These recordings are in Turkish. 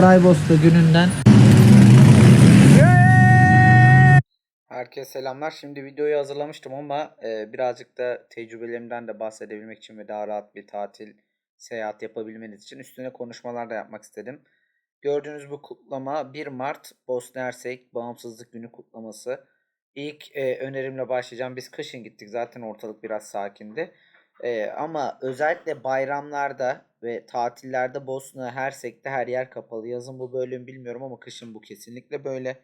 Saraybosna gününden. Herkese selamlar. Şimdi videoyu hazırlamıştım ama e, birazcık da tecrübelerimden de bahsedebilmek için ve daha rahat bir tatil, seyahat yapabilmeniz için üstüne konuşmalar da yapmak istedim. Gördüğünüz bu kutlama 1 Mart Bosna Hersek Bağımsızlık Günü kutlaması. İlk e, önerimle başlayacağım. Biz kışın gittik. Zaten ortalık biraz sakindi. E, ama özellikle bayramlarda ve tatillerde Bosna Hersek'te her yer kapalı. Yazın bu böyle mi bilmiyorum ama kışın bu kesinlikle böyle.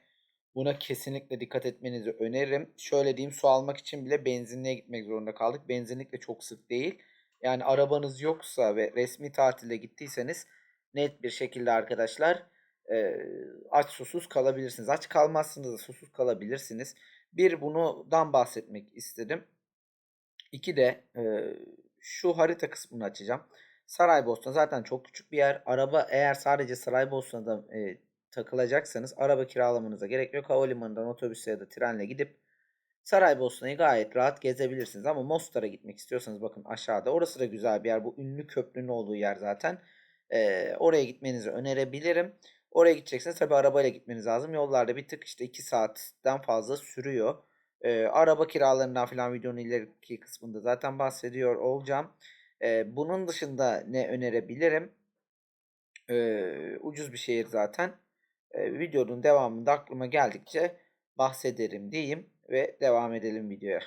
Buna kesinlikle dikkat etmenizi öneririm. Şöyle diyeyim su almak için bile benzinliğe gitmek zorunda kaldık. Benzinlik de çok sık değil. Yani arabanız yoksa ve resmi tatilde gittiyseniz net bir şekilde arkadaşlar e, aç susuz kalabilirsiniz. Aç kalmazsınız da susuz kalabilirsiniz. Bir bundan bahsetmek istedim. İki de e, şu harita kısmını açacağım. Saraybosna zaten çok küçük bir yer. Araba eğer sadece Saraybosna'da e, takılacaksanız araba kiralamanıza gerek yok. Havalimanından otobüse ya da trenle gidip Saraybosna'yı gayet rahat gezebilirsiniz. Ama Mostar'a gitmek istiyorsanız bakın aşağıda. Orası da güzel bir yer. Bu ünlü köprünün olduğu yer zaten. Ee, oraya gitmenizi önerebilirim. Oraya gideceksiniz tabi arabayla gitmeniz lazım. Yollarda bir tık işte 2 saatten fazla sürüyor. Ee, araba kiralarından falan videonun ileriki kısmında zaten bahsediyor olacağım. Ee, bunun dışında ne önerebilirim? Ee, ucuz bir şehir zaten. Ee, videonun devamında aklıma geldikçe bahsederim diyeyim ve devam edelim videoya.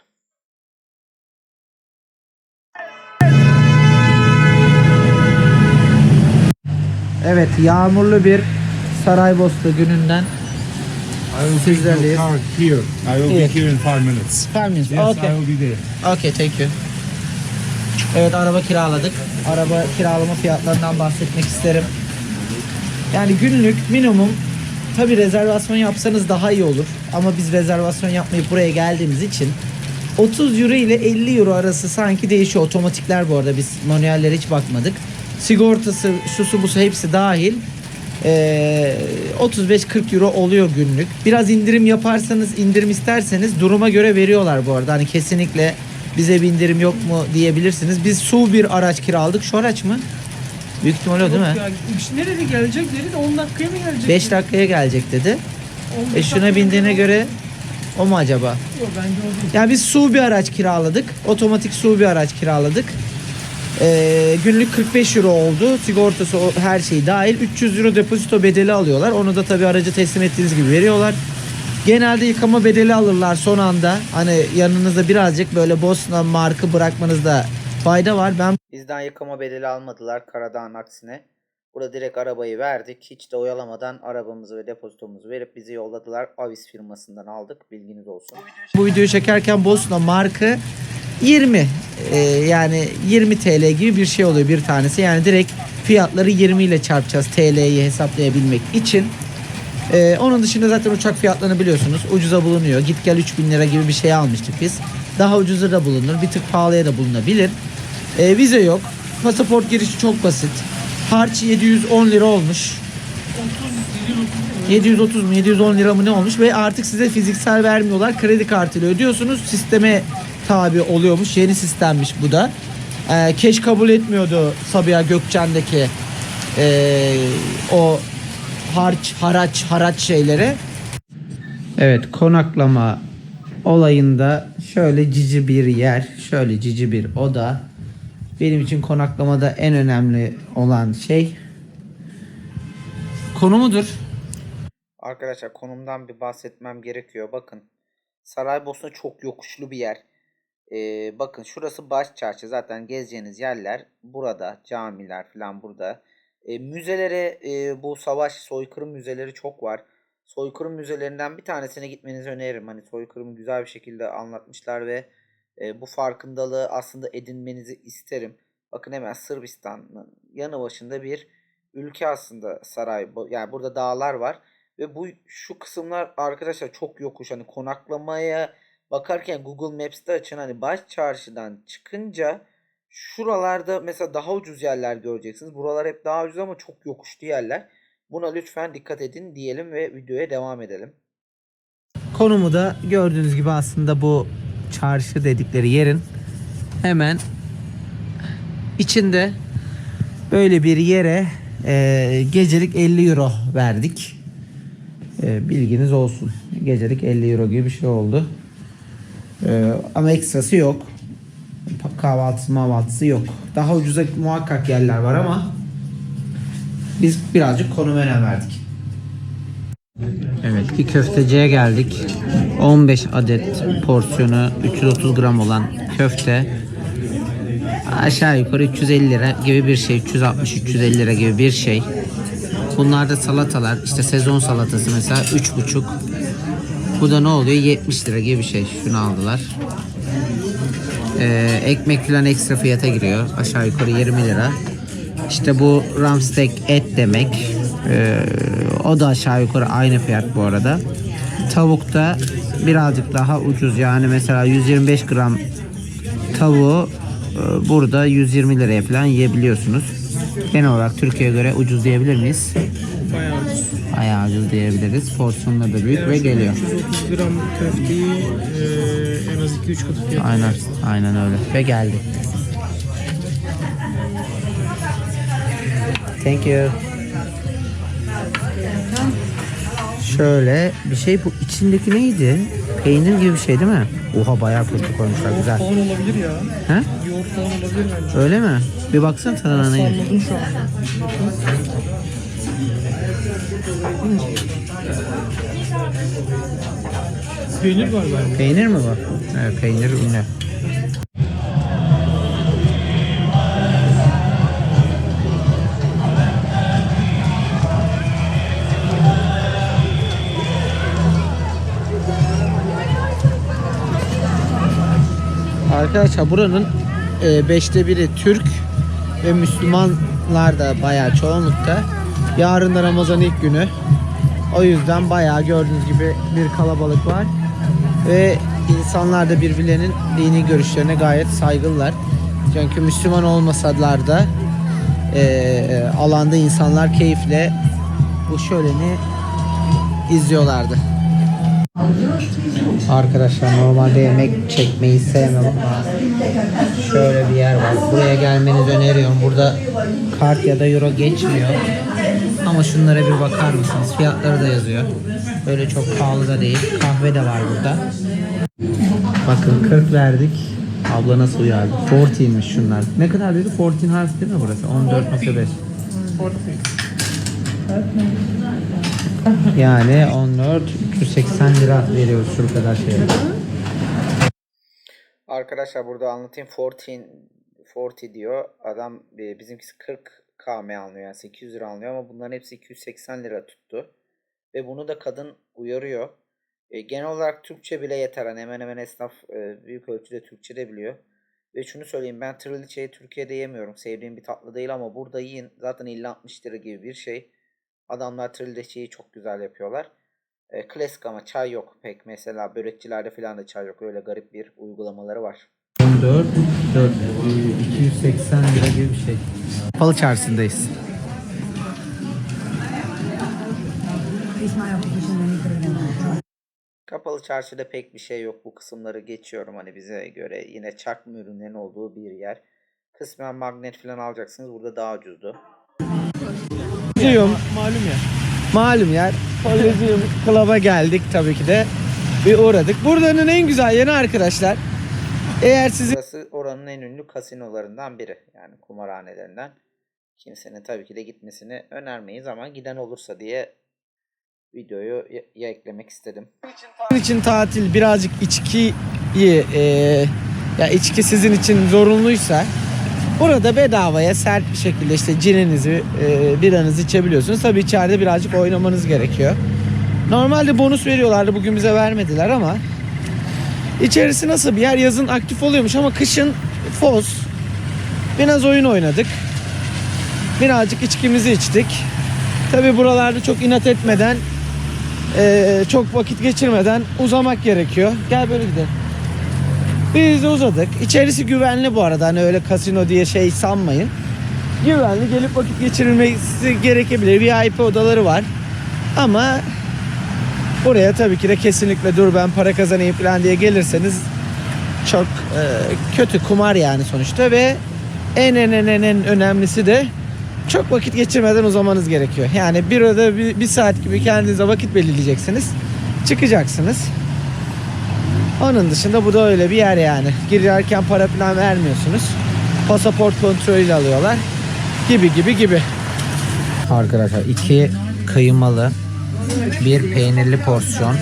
Evet yağmurlu bir Saraybosna gününden I will take Sizlerleyiz. here. I will be here in five minutes. Five minutes. Yes, Okay. I will be there. Okay, thank you. Evet araba kiraladık. Araba kiralama fiyatlarından bahsetmek isterim. Yani günlük minimum tabi rezervasyon yapsanız daha iyi olur. Ama biz rezervasyon yapmayıp buraya geldiğimiz için 30 euro ile 50 euro arası sanki değişiyor. Otomatikler bu arada biz manuellere hiç bakmadık. Sigortası, şusu busu hepsi dahil. Ee, 35-40 euro oluyor günlük. Biraz indirim yaparsanız, indirim isterseniz duruma göre veriyorlar bu arada. Hani kesinlikle bize bir indirim yok mu diyebilirsiniz. Biz su bir araç kiraladık. Şu araç mı? Büyük ihtimal o değil mi? Ya, nerede gelecek dedi de 10 dakikaya mı gelecek? 5 dakikaya gelecek dedi. 15 E şuna bindiğine göre o mu acaba? Yok bence o değil. Yani biz su bir araç kiraladık. Otomatik su bir araç kiraladık. Ee, günlük 45 euro oldu. Sigortası her şey dahil. 300 euro depozito bedeli alıyorlar. Onu da tabii aracı teslim ettiğiniz gibi veriyorlar. Genelde yıkama bedeli alırlar son anda. Hani yanınızda birazcık böyle Bosna markı bırakmanızda fayda var. Ben Bizden yıkama bedeli almadılar Karadağ'ın aksine. Burada direkt arabayı verdik. Hiç de oyalamadan arabamızı ve depozitomuzu verip bizi yolladılar. Avis firmasından aldık. Bilginiz olsun. bu videoyu çekerken Bosna markı 20 Ee, yani 20 TL gibi bir şey oluyor bir tanesi. Yani direkt fiyatları 20 ile çarpacağız TL'yi hesaplayabilmek için. Ee, onun dışında zaten uçak fiyatlarını biliyorsunuz. Ucuza bulunuyor. Git gel 3000 lira gibi bir şey almıştık biz. Daha ucuza da bulunur. Bir tık pahalıya da bulunabilir. Ee, vize yok. Pasaport girişi çok basit. Harç 710 lira olmuş. 730 mu 710 lira mı ne olmuş ve artık size fiziksel vermiyorlar kredi kartıyla ödüyorsunuz sisteme tabi oluyormuş yeni sistemmiş bu da ee, keş kabul etmiyordu Sabiha Gökçen'deki ee, o harç haraç haraç şeyleri Evet konaklama olayında şöyle cici bir yer şöyle cici bir oda benim için konaklamada en önemli olan şey konumudur. Arkadaşlar konumdan bir bahsetmem gerekiyor. Bakın Saraybosna çok yokuşlu bir yer. Ee, bakın şurası baş çarşı. Zaten gezeceğiniz yerler burada. Camiler falan burada. Ee, müzelere e, bu savaş soykırım müzeleri çok var. Soykırım müzelerinden bir tanesine gitmenizi öneririm. Hani soykırımı güzel bir şekilde anlatmışlar ve e, bu farkındalığı aslında edinmenizi isterim. Bakın hemen Sırbistan'ın yanı başında bir ülke aslında saray. Yani burada dağlar var. Ve bu şu kısımlar arkadaşlar çok yokuş. Hani konaklamaya bakarken Google Maps'te açın hani baş çarşıdan çıkınca şuralarda mesela daha ucuz yerler göreceksiniz. Buralar hep daha ucuz ama çok yokuşlu yerler. Buna lütfen dikkat edin diyelim ve videoya devam edelim. Konumu da gördüğünüz gibi aslında bu çarşı dedikleri yerin hemen içinde böyle bir yere e, gecelik 50 euro verdik. E, bilginiz olsun. Gecelik 50 euro gibi bir şey oldu. E, ama ekstrası yok. Kahvaltısı mahvaltısı yok. Daha ucuza muhakkak yerler var ama biz birazcık konum önem verdik. Evet bir köfteciye geldik. 15 adet porsiyonu 330 gram olan köfte aşağı yukarı 350 lira gibi bir şey. 360-350 lira gibi bir şey. Bunlar da salatalar. işte sezon salatası mesela 3,5. Bu da ne oluyor? 70 lira gibi bir şey. Şunu aldılar. Ee, ekmek falan ekstra fiyata giriyor. Aşağı yukarı 20 lira. İşte bu ramsteak et demek. Ee, o da aşağı yukarı aynı fiyat bu arada. Tavuk da birazcık daha ucuz. Yani mesela 125 gram tavuğu e, burada 120 liraya falan yiyebiliyorsunuz. Genel olarak Türkiye'ye göre ucuz diyebilir miyiz? Bayağı ucuz. Diyebiliriz. Porsiyonları da büyük ve geliyor. 330 gram köfteyi e, en az 2-3 katı fiyat. Aynen, aynen öyle. Ve geldi. Thank you. Şöyle bir şey bu içindeki neydi? Peynir gibi bir şey değil mi? Oha bayağı kötü koymuşlar güzel. Falan olabilir ya. He? Yoğurt falan olabilir bence. Öyle mi? Bir baksana tadına neymiş. Salladım şu an. Peynir galiba. Peynir mi bu? Evet peynir ünlü. Arkadaşlar buranın e, beşte biri Türk ve Müslümanlar da bayağı çoğunlukta. Yarın da Ramazan ilk günü. O yüzden bayağı gördüğünüz gibi bir kalabalık var. Ve insanlar da birbirlerinin dini görüşlerine gayet saygılılar. Çünkü Müslüman olmasalar da e, alanda insanlar keyifle bu şöleni izliyorlardı. Arkadaşlar normalde yemek çekmeyi sevmem ama şöyle bir yer var. Buraya gelmenizi öneriyorum. Burada kart ya da euro geçmiyor. Ama şunlara bir bakar mısınız? Fiyatları da yazıyor. Böyle çok pahalı da değil. Kahve de var burada. Bakın 40 verdik. Abla nasıl uyardı? 14'miş şunlar. Ne kadar dedi? 14 harf değil mi burası? 14.5. Yani 14 380 lira veriyoruz şu kadar şey. Arkadaşlar burada anlatayım. 14 40 diyor. Adam e, bizimkisi 40 KM alıyor yani 800 lira alıyor ama bunların hepsi 280 lira tuttu. Ve bunu da kadın uyarıyor. E, genel olarak Türkçe bile yeter. Hani hemen hemen esnaf e, büyük ölçüde Türkçe de biliyor. Ve şunu söyleyeyim ben trileçeyi Türkiye'de yemiyorum. Sevdiğim bir tatlı değil ama burada yiyin. Zaten 50-60 lira gibi bir şey. Adamlar trileçeyi çok güzel yapıyorlar. E, klasik ama çay yok pek. Mesela börekçilerde falan da çay yok. Öyle garip bir uygulamaları var. 14 4 280 lira gibi bir şey. Palı çarşısındayız. Kapalı çarşıda pek bir şey yok. Bu kısımları geçiyorum hani bize göre. Yine çarpma ürünlerin olduğu bir yer. Kısmen magnet falan alacaksınız. Burada daha ucuzdu. Malum ya. malum yer. Kolezyum Club'a geldik tabii ki de. Bir uğradık. Buranın en güzel yanı arkadaşlar. Eğer sizi Burası oranın en ünlü kasinolarından biri. Yani kumarhanelerinden. Kimsenin tabii ki de gitmesini önermeyiz ama giden olursa diye videoyu ya- ya eklemek istedim. sizin için tatil birazcık içkiyi e, ya içki sizin için zorunluysa burada bedavaya sert bir şekilde işte cininizi, e, biranızı içebiliyorsunuz. Tabii içeride birazcık oynamanız gerekiyor. Normalde bonus veriyorlardı bugün bize vermediler ama içerisi nasıl bir yer yazın aktif oluyormuş ama kışın foz. Biraz oyun oynadık. Birazcık içkimizi içtik. Tabii buralarda çok inat etmeden ee, çok vakit geçirmeden uzamak gerekiyor. Gel böyle gidelim. Biz de uzadık. İçerisi güvenli bu arada. Hani öyle kasino diye şey sanmayın. Güvenli gelip vakit geçirilmesi gerekebilir. VIP odaları var. Ama buraya tabii ki de kesinlikle dur ben para kazanayım falan diye gelirseniz çok e, kötü kumar yani sonuçta ve en en en en, önemlisi de çok vakit geçirmeden uzamanız gerekiyor. Yani bir arada bir, bir saat gibi kendinize vakit belirleyeceksiniz. Çıkacaksınız. Onun dışında bu da öyle bir yer yani. Girerken para falan vermiyorsunuz. Pasaport kontrolüyle alıyorlar. Gibi gibi gibi. Arkadaşlar iki kıymalı, bir peynirli porsiyon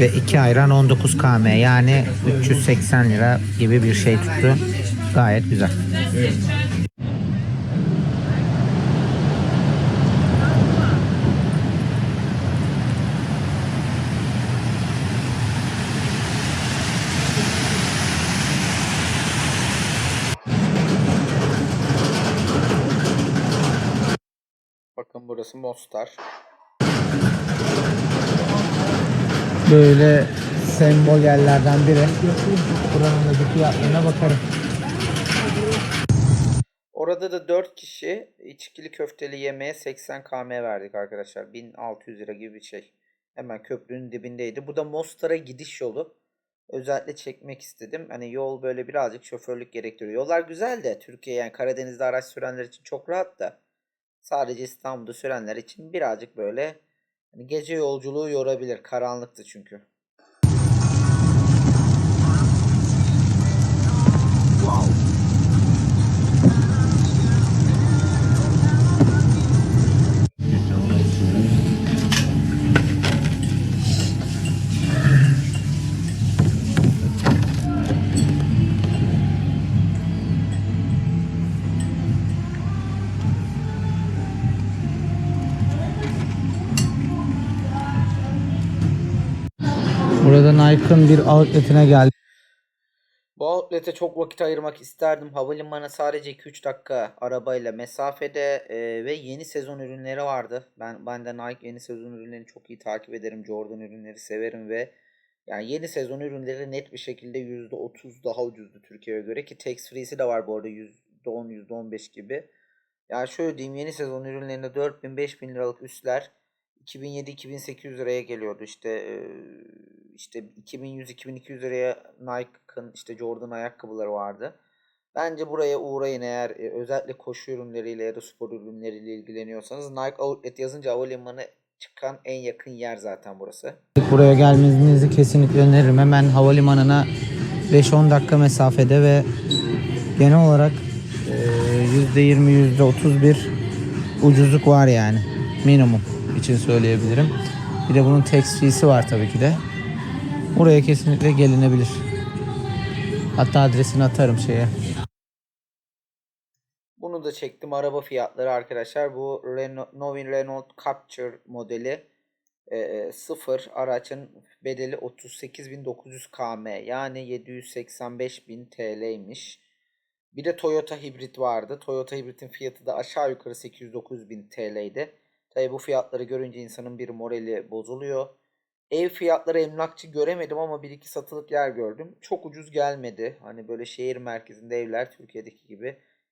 ve iki ayran 19 km yani 380 lira gibi bir şey tuttu. Gayet güzel. Bakın burası Mostar. Böyle sembol yerlerden biri. Buranın da fiyatlarına bakarım. Orada da 4 kişi içkili köfteli yemeğe 80 km verdik arkadaşlar. 1600 lira gibi bir şey. Hemen köprünün dibindeydi. Bu da Mostar'a gidiş yolu. Özellikle çekmek istedim. Hani yol böyle birazcık şoförlük gerektiriyor. Yollar güzel de Türkiye yani Karadeniz'de araç sürenler için çok rahat da. Sadece İstanbul'da sürenler için birazcık böyle hani gece yolculuğu yorabilir. Karanlıktı çünkü. Nike'ın bir outletine geldik. Bu outlet'e çok vakit ayırmak isterdim. Havalimanı sadece 2-3 dakika arabayla mesafede e, ve yeni sezon ürünleri vardı. Ben ben de Nike yeni sezon ürünlerini çok iyi takip ederim. Jordan ürünleri severim ve yani yeni sezon ürünleri net bir şekilde %30 daha ucuzdu Türkiye'ye göre ki tax free'si de var bu arada %10 %15 gibi. Yani şöyle diyeyim yeni sezon ürünlerinde 4000-5000 liralık üstler 2007-2800 liraya geliyordu işte e, işte 2100-2200 liraya Nike'ın işte Jordan ayakkabıları vardı. Bence buraya uğrayın eğer e, özellikle koşu ürünleriyle ya da spor ürünleriyle ilgileniyorsanız Nike Outlet yazınca havalimanı çıkan en yakın yer zaten burası. Buraya gelmenizi kesinlikle öneririm. Hemen havalimanına 5-10 dakika mesafede ve genel olarak e, %20 %30 bir ucuzluk var yani. Minimum için söyleyebilirim. Bir de bunun tax fee'si var tabii ki de. Buraya kesinlikle gelinebilir. Hatta adresini atarım şeye. Bunu da çektim araba fiyatları arkadaşlar. Bu Renault, Novin Renault Capture modeli e, sıfır araçın bedeli 38.900 km yani 785.000 TL'ymiş. Bir de Toyota hibrit vardı. Toyota hibritin fiyatı da aşağı yukarı 809.000 TL'ydi. Tabi bu fiyatları görünce insanın bir morali bozuluyor. Ev fiyatları emlakçı göremedim ama bir iki satılık yer gördüm. Çok ucuz gelmedi. Hani böyle şehir merkezinde evler Türkiye'deki gibi.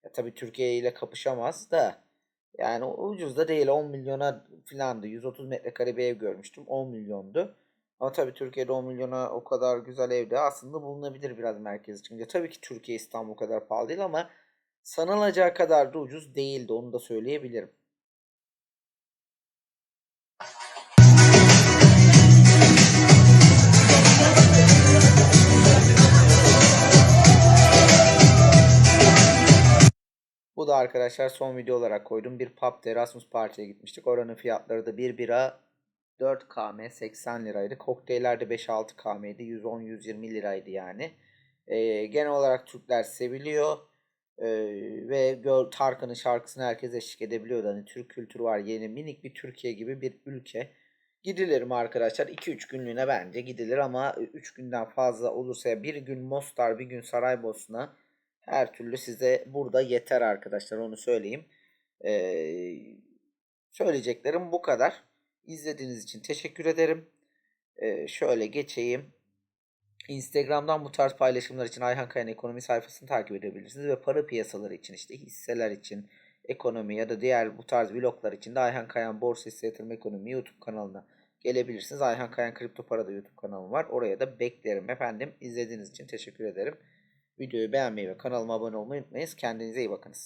Ya tabii Türkiye ile kapışamaz da. Yani ucuz da değil 10 milyona filandı. 130 metrekare bir ev görmüştüm 10 milyondu. Ama tabii Türkiye'de 10 milyona o kadar güzel evde aslında bulunabilir biraz merkezi çıkınca. Tabii ki Türkiye İstanbul kadar pahalı değil ama sanılacağı kadar da ucuz değildi onu da söyleyebilirim. Bu da arkadaşlar son video olarak koydum. Bir pub'da Erasmus Parti'ye gitmiştik. Oranın fiyatları da 1 bira 4 km 80 liraydı. Kokteyller de 5-6 km'ydi. 110-120 liraydı yani. Ee, genel olarak Türkler seviliyor. Ee, ve Tarkan'ın şarkısını herkes eşlik edebiliyordu. Hani Türk kültürü var. Yeni minik bir Türkiye gibi bir ülke. Gidilir mi arkadaşlar? 2-3 günlüğüne bence gidilir ama 3 günden fazla olursa bir gün Mostar bir gün Saraybosna her türlü size burada yeter arkadaşlar onu söyleyeyim. Ee, söyleyeceklerim bu kadar. İzlediğiniz için teşekkür ederim. Ee, şöyle geçeyim. Instagram'dan bu tarz paylaşımlar için Ayhan Kaya'nın ekonomi sayfasını takip edebilirsiniz ve para piyasaları için işte hisseler için ekonomi ya da diğer bu tarz vloglar için de Ayhan Kayan Borsa Hisse Yatırım Ekonomi YouTube kanalına gelebilirsiniz. Ayhan Kayan Kripto Para'da YouTube kanalım var. Oraya da beklerim efendim. İzlediğiniz için teşekkür ederim. Videoyu beğenmeyi ve kanalıma abone olmayı unutmayınız. Kendinize iyi bakınız.